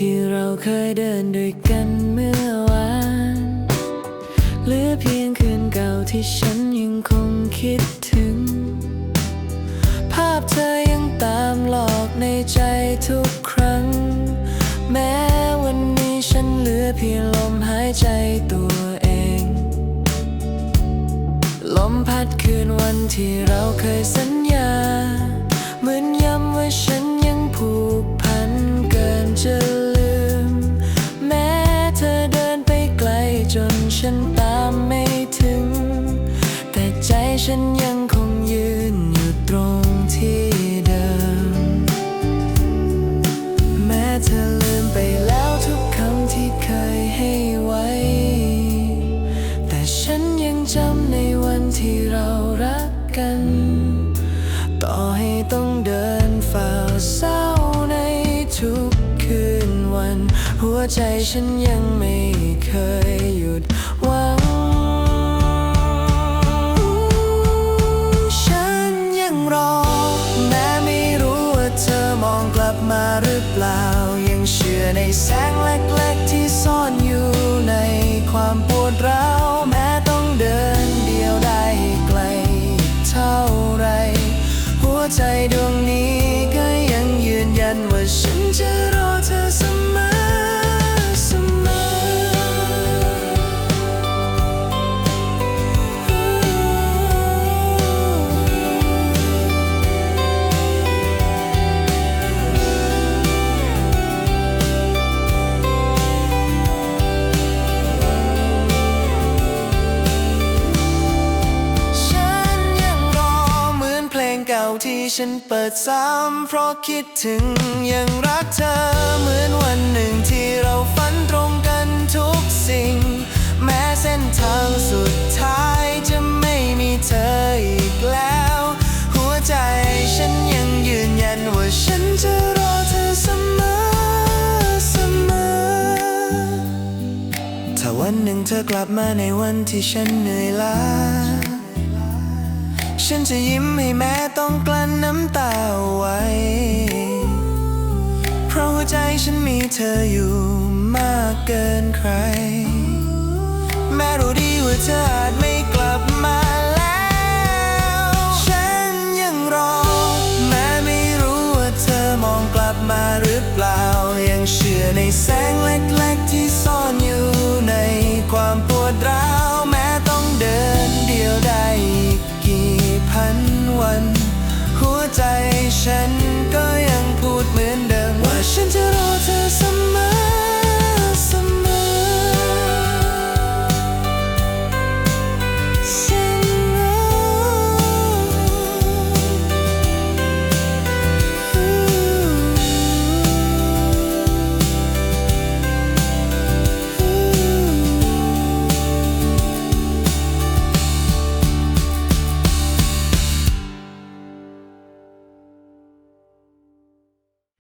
ที่เราเคยเดินด้วยกันเมื่อวานเหลือเพียงคืนเก่าที่ฉันยังคงคิดถึง ภาพเธอยังตามหลอกในใจทุกครั้ง แม้วันนี้ฉันเหลือเพียงลมหายใจตัวเอง ลมพัดคืนวันที่เราเคยสัญญา เหมือนย้ำว่าฉัน ฉันยังคงยืนอยู่ตรงที่เดิม แม้เธอลืมไปแล้วทุกคำที่เคยให้ไว้ แต่ฉันยังจำในวันที่เรารักกัน ต่อให้ต้องเดินฝ่าเศร้าในทุกคืนวัน หัวใจฉันยังไม่เคยหยุดวัง ในแสงเล็ก ที่ฉันเปิดซ้ำเพราะคิดถึงยังรักเธอเหมือนวันหนึ่งที่เราฝันตรงกันทุกสิ่ง แม้เส้นทางสุดท้ายจะไม่มีเธออีกแล้ว หัวใจฉันยังยืนยันว่าฉันจะรอเธอเสมอเสมอ ถ้าวันหนึ่งเธอกลับมาในวันที่ฉันเหนื่อยล้า ฉันจะยิ้มให้แม้ต้องกลั้นน้ำตาไว้ เพราะหัวใจฉันมีเธออยู่มากเกินใคร แม้รู้ดีว่าเธออาจไม่